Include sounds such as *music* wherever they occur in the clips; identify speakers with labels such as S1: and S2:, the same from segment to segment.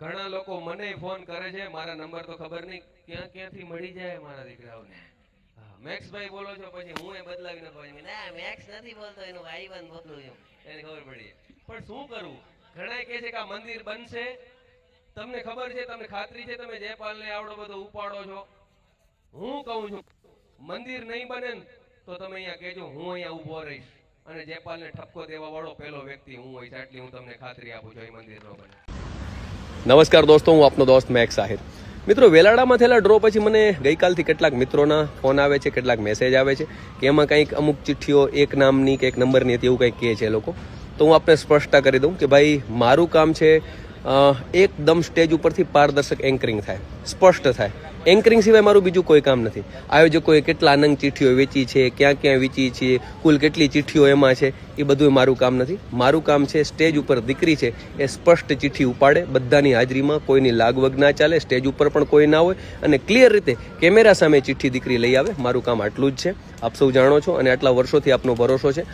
S1: ઘણા લોકો મને ફોન કરે છે મારા નંબર તો ખબર નહીં ક્યાં ક્યાંથી મળી જાય મારા દીકરાઓને. હા, મેક્સભાઈ બોલો છો પછી હું એ બદલાવી નાખો. ના મેક્સ નથી બોલતો એનું વાઈવન બોલું છું એને ખબર પડી. પણ શું કરવું ઘણા કહે છે કે આ મંદિર બનશે. તમને ખબર છે તમને ખાતરી છે તમે જયપાલને આવડો બધો ઉપાડો છો. હું કહું છું મંદિર નહીં બને તો તમે અહીંયા કહેજો હું અહીંયા ઊભો રહીશ. અને જયપાલને ઠપકો દેવા વાળો પહેલો વ્યક્તિ હું હોઈશ આટલી હું તમને ખાતરી આપું છું એ મંદિર નો બને.
S2: નમસ્કાર દોસ્તો, હું આપનો દોસ્ત મેક સાહિર. મિત્રો વેલાડામાં થયેલા ડ્રો પછી મને ગઈકાલથી કેટલાક મિત્રોના ફોન આવે છે, કેટલાક મેસેજ આવે છે કે એમાં કંઈક અમુક ચિઠ્ઠીઓ, એક નામની કે એક નંબરની હતી, એવું કંઈક કહે છે લોકો. તો હું આપને સ્પષ્ટતા કરી દઉં કે ભાઈ, મારું કામ છે એકદમ સ્ટેજ ઉપરથી પારદર્શક એન્કરિંગ થાય, સ્પષ્ટ થાય. એન્કરિંગ સિવાય મારું બીજું કોઈ કામ નથી. આયોજકોએ કેટલા નંગ ચિઠ્ઠીઓ વેચી છે, ક્યાં ક્યાં વેચી છે, કુલ કેટલી ચિઠ્ઠીઓ એમાં છે, એ બધું મારું કામ નથી. મારું કામ છે સ્ટેજ ઉપર દીકરી છે, એ સ્પષ્ટ ચિઠ્ઠી ઉપાડે, બધાની હાજરીમાં કોઈની લાગવગ ના ચાલે, સ્ટેજ ઉપર પણ કોઈ ના હોય, અને ક્લિયર રીતે કેમેરા સામે ચિઠ્ઠી દીકરી લઈ આવે, મારું કામ આટલું જ છે. આપ સૌ જાણો છો, અને આટલા વર્ષોથી આપનો ભરોસો છે.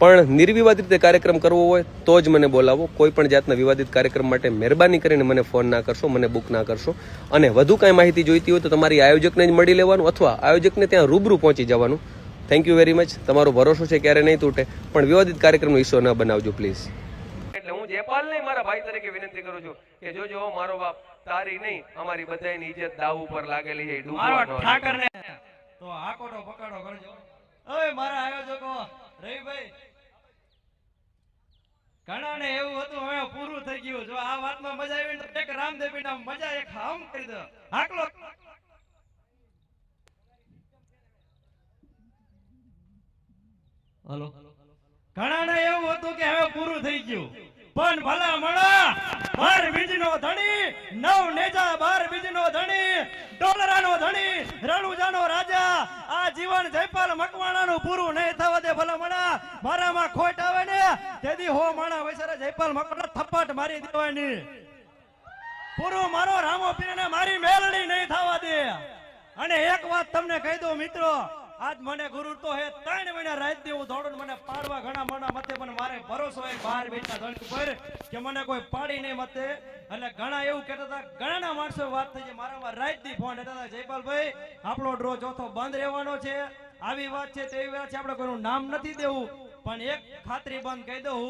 S2: પણ નિર્વિવાદ રીતે કાર્યક્રમ કરવો હોય તો જ મને બોલાવો. કોઈ પણ જાતના વિવાદિત કાર્યક્રમ માટે મહેરબાની કરીને મને ફોન ના કરશો મને બુક ના કરશો. અને વધુ કાંઈ માહિતી જોઈતી હોય તો તમારી આયોજકને જ મળી લેવાનું અથવા આયોજકને ત્યાં રૂબરૂ પહોંચી જવાનું. થેન્ક યુ વેરી મચ તમારો ભરોસો છે ક્યારે નહીં તૂટે પણ વિવાદિત કાર્યક્રમનો હિસ્સો ન બનાવજો પ્લીઝ
S1: એટલે હું જેપાલ નહીં મારા ભાઈ તરીકે વિનંતી કરું છું કે જોજો મારો બાપ તારી નહીં અમારી બધાની ઇજ્જત દાવ ઉપર લાગેલી છે.
S3: તો હાકોટો પકડો કરજો. હવે મારા આયોજકો. રવિભાઈ ઘણા ને એવું હતું, હવે પૂરું થઈ ગયું. જો આ વાતમાં મજા આવી એક રામદેવી ના મજા એક હમ કરી દો. હાકલો. હલો. ઘણા ને એવું હતું કે હવે પૂરું થઈ ગયું. પણ ભલા મળા બાર બીજનો ધણી, નવ નેજા, બાર બીજનો ધણી ડોલરાનો ધણી રણુજાનો રાજા, આ જીવન જયપાલ મકવાણાનું પૂરું નહીં થવા દે ભલા મણા. મારામાં ખોટ આવે ને, તેથી હો માણા વૈસારા જયપાલ મકવાણા થપ્પટ મારી દેવાની. પૂરું મારો રામો પીરને મારી મેલડી નહીં થવા દે. અને એક વાત તમને કહી દઉં, મિત્રો આજ મને ગુરુ તો હે ત્રણ મહિના રાત દેવું દોડું મને પાડવા ઘણા મોડા મતે પણ મારે ભરોસો હે બહાર બેઠા ધણ ઉપર કે મને કોઈ પાડી નહીં મતે. એટલે ઘણા એવું કહેતા હતા ઘણા માણસો વાત થઈ છે મારામાં રાત દી ફોન હતા હતા. જયપાલભાઈ આપણો ડ્રો ચોથો બંધ રહેવાનો છે. આવી વાત છે તેવી વાત છે આપણે કોઈનું નામ નથી દેવું. પણ એક ખાતરી બંધ કહી દઉં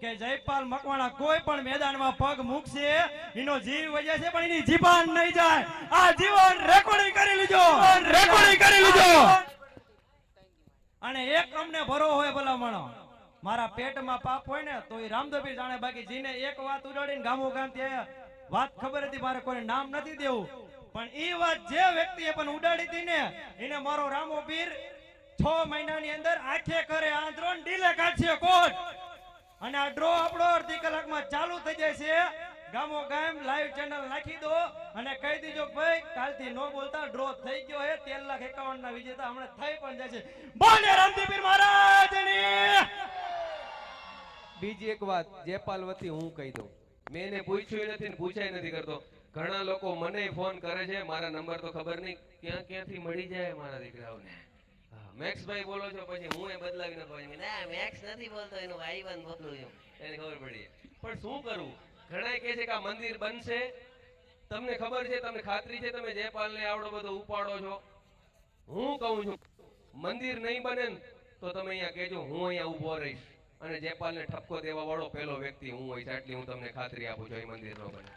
S3: કે જયપાલ મકવાણા કોઈ પણ મેદાનમાં પગ મૂકશે એનો જીવ વજે છે પણ એની જીવાન નહીં જાય. આ જીવન રેકોર્ડિંગ કરી લીજો રેકોર્ડિંગ કરી લીજો અને એક અમને ભરો હોય ભલામણો. મારા પેટમાં પાપ હોય ને, તો એ રામદેવી જાણે બાકી જીને એક વાત ઉડાડીને ગામો ગામ વાત ખબર હતી, મારે કોઈ નામ નથી દેવું. પણ એ વાત જે વ્યક્તિએ પણ ઉડાડી હતી ને, એને મારો રામો પીર છ મહિનાની અંદર આંખે કરે આંધ્રો ડીલે કાઢશે કોટ અને આ ડ્રો આપણો અડધી કલાકમાં ચાલુ થઈ જાય છે. ગામો ગામ લાઈવ ચેનલ નાખી દો અને કહી દીજો ભાઈ, કાલથી નો બોલતા ડ્રો થઈ ગયો હે, તેર લાખ એકાવન ના વિજેતા હમણાં થઈ પણ છે. બોલે રામદીપીર મહારાજ
S1: બીજી એક વાત જયપાલ વતી હું કહી દઉં. મેં એને પૂછ્યું નથી પૂછાય નથી કરતો. ઘણા લોકો મને ફોન કરે છે, મારા નંબર તો ખબર નહીં. ક્યાં ક્યાંથી મળી જાય મારા દીકરાઓને? મેક્સ ભાઈ બોલો છો, પછી હું એ બદલાવી નાખો. ના, મેક્સ નથી બોલતો, એનું બોલું છું એને ખબર પડી. પણ શું કરવું ઘણા કહે છે કે આ મંદિર બનશે. તમને ખબર છે, તમને ખાતરી છે, તમે જયપાલને આવડો બધો ઉપાડો છો. હું કહું છું, મંદિર નહીં બને તો તમે અહીંયા કહેજો, હું અહીંયા ઊભો રહીશ. અને જયપાલને ઠપકો દેવા વાળો પહેલો વ્યક્તિ હું હોઈશ, આટલી હું તમને ખાતરી આપું છું, એ મંદિર નો બને.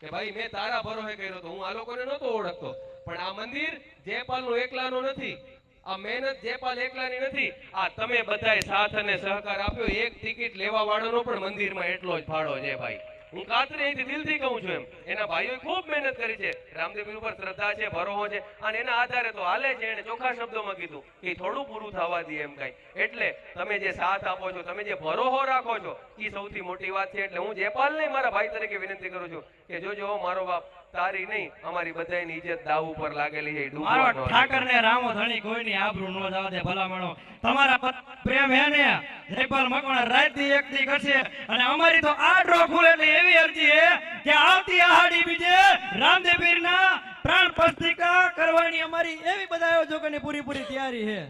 S1: કે ભાઈ, મેં તારા ભરોસે કર્યો તો હું આ લોકોને નહોતો ઓળખતો. પણ આ મંદિર જયપાલનું એકલાનું નથી. આ મહેનત જયપાલ એકલાની નથી, આ તમે બધાએ સાથ અને સહકાર આપ્યો, એક ટિકિટ લેવા વાળાનો પણ મંદિરમાં એટલો જ ફાળો છે ભાઈ. હું ખાતરી અહીંથી દિલથી કહું છું એમ, એના ભાઈઓએ ખૂબ મહેનત કરી છે. રામદેવ ઉપર શ્રદ્ધા છે ભરોહો છે, અને એના આધારે તો હાલે છે એને ચોખ્ખા શબ્દોમાં કીધું કે થોડું પૂરું થવા દે એમ કઈ. એટલે તમે જે સાથ આપો છો, તમે જે ભરોહો રાખો છો એ સૌથી મોટી વાત છે. એટલે હું જેપાલ નહીં મારા ભાઈ તરીકે વિનંતી કરું છું કે જોજો મારો બાપ તારી નહીં અમારી બધાની ઇજ્જત દાવ ઉપર લાગેલી છે ન
S3: મારો ઠાકર ને રામો ધણી કોઈની આબરૂ નો જવા દે ભલામણો. તમારા પ્રેમ હે ને? જયપાલ મકવાણા રાતથી એક થી કરશે. અને અમારી તો આ ડ્રો ખુલે એટલે એવી અરજી હે કે આવતી આહાડી બીજે રામદેવીર ના પ્રાણ પ્રતિષ્ઠા કરવાની અમારી એવી બધા આયોજકોની પૂરી પૂરી તૈયારી છે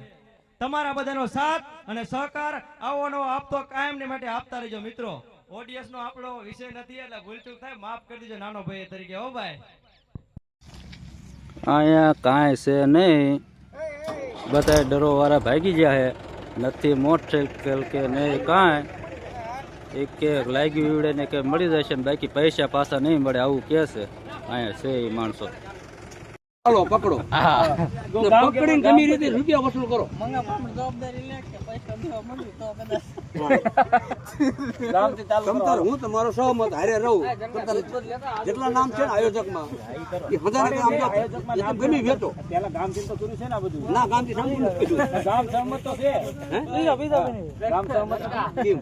S3: તમારા બધાનો સાથ અને સહકાર આવો નવો આપતો કાયમ માટે આપતા રહેજો મિત્રો. ઓડિયન્સ નો આપણો વિષય નથી એટલે ભૂલચૂક થાય. માફ કરી દેજો નાનો ભાઈ તરીકે, હો ભાઈ.
S4: અહીંયા કાંઈ છે નહીં. બધા ડરો વાળા ભાગી ગયા છે. નથી મોટરસાઇકલ કે નહીં કાંઈ. એક કે લાગી ઈવડે ને કે મળી જશે ને બાકી પૈસા પાછા નહીં મળે, આવું કે છે. અહીંયા છે એ માણસો.
S5: ચાલો પકડો. ને પકડીને ગમે રીતે રૂપિયા વસૂલ કરો. *laughs* હું તમારો સહમત હારે રહું. જેટલા નામ છે આયોજક ને આયોજકમાં એ હજારે ગામ જો એ તો ગમે વેચો. ના ગામથી સાંભળ્યું નથી કીધું. કેમ?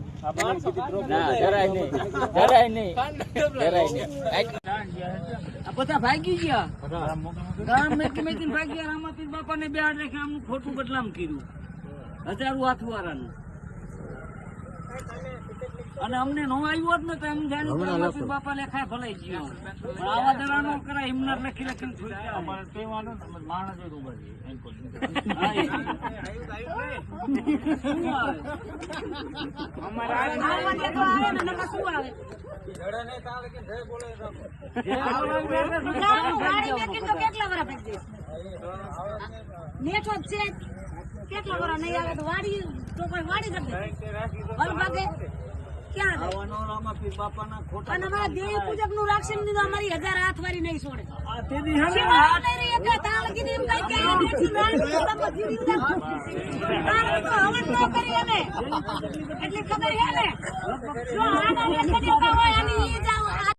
S6: આ બધા ભાગી ગયા? ગામ મેકી મેકીને ભાગી ગયા રામાપીર બે હાથ રાખ્યા આમનું ખોટું બદલામ કર્યું. હજારો હાથવાળાનું. અને અમને નો આવ્યો જ નતો એમ જાણ્યું રામાપીર બાપા લેખાય ભલાઈ ગયો. આવા દરા નો કરાય હિમનાથ લખી લખીને. અમારે ને, અમે માણસ. શું આવે?
S7: નેઠો છે. કેટલા વરા નહીં આવે તો વાડી તો કોઈ વાડી શકે દે ભાગે ક્યાં અને અમારા દેવી પૂજકનું રાખશે ને તો અમારી હજાર હાથ વારી નહીં છોડે
S6: હે
S7: એટલે ખબર છે ને? જો આના હોય